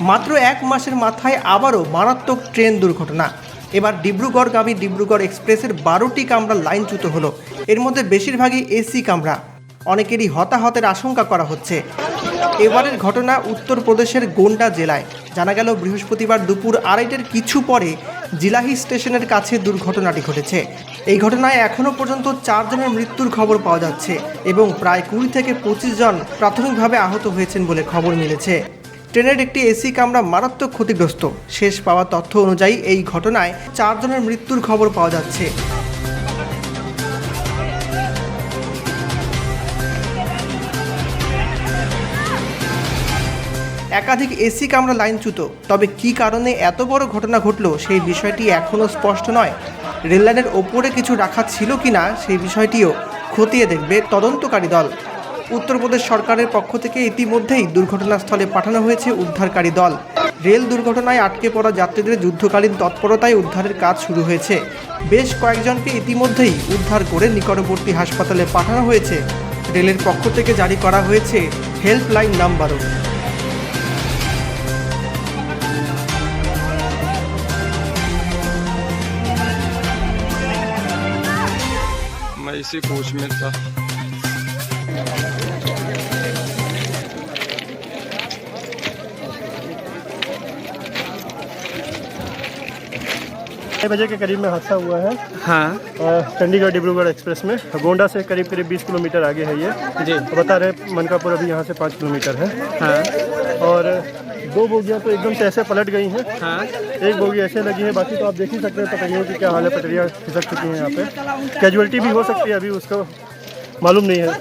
মাত্র এক মাসের মাথায় আবারও মারাত্মক ট্রেন দুর্ঘটনা। এবার ডিব্রুগড়গামী ডিব্রুগড় এক্সপ্রেসের বারোটি কামরা লাইনচ্যুত হলো। এর মধ্যে বেশিরভাগই এসি কামরা। অনেকেরই হতাহতের আশঙ্কা করা হচ্ছে। এবারের ঘটনা উত্তরপ্রদেশের গোন্ডা জেলায়। জানা গেল, বৃহস্পতিবার দুপুর আড়াইটের কিছু পরে জিলাহি স্টেশনের কাছে দুর্ঘটনাটি ঘটেছে। এই ঘটনায় এখনও পর্যন্ত চারজনের মৃত্যুর খবর পাওয়া যাচ্ছে এবং প্রায় কুড়ি থেকে পঁচিশ জন প্রাথমিকভাবে আহত হয়েছেন বলে খবর মিলেছে। ট্রেনের একটি এসি কামরা মারাত্মক ক্ষতিগ্রস্ত। শেষ পাওয়া তথ্য অনুযায়ী এই ঘটনায় চারজনের মৃত্যুর খবর পাওয়া যাচ্ছে। একাধিক এসি কামরা লাইনচ্যুত। তবে কী কারণে এত বড় ঘটনা ঘটলো সেই বিষয়টি এখনও স্পষ্ট নয়। রেললাইনের ওপরে কিছু রাখা ছিল কিনা সেই বিষয়টিও খতিয়ে দেখবে তদন্তকারী দল। উত্তরপ্রদেশ সরকারের পক্ষ থেকে ইতিমধ্যেই দুর্ঘটনাস্থলে পাঠানো হয়েছে উদ্ধারকারী দল রেল দুর্ঘটনায় আটকে পড়া যাত্রীদের যুদ্ধকালীন তৎপরতায় উদ্ধারের কাজ শুরু হয়েছে বেশ কয়েকজনকে ইতিমধ্যেই উদ্ধার করে নিকটবর্তী হাসপাতালে পাঠানো হয়েছে রেলের পক্ষ থেকে জারি করা হয়েছে হেল্পলাইন নাম্বারও मैं इसी कोच में था छः बजे के करीब में हादसा हुआ है। हाँ। चंडीगढ़ डिब्रूगढ़ एक्सप्रेस में। गोंडा से करीब करीब 20 किलोमीटर आगे है ये। जी। तो बता रहे मनकापुर अभी यहाँ से पाँच किलोमीटर है। हाँ। और दो बोगियाँ तो एकदम से ऐसे पलट गई हैं। हाँ। एक बोगी ऐसे लगी है बाकी तो आप देख ही सकते हैं पटरियों की क्या हाल है पटरियाँ खिसक चुकी हैं यहाँ पे। कैजुअलिटी भी हो सकती है अभी उसको मालूम नहीं है।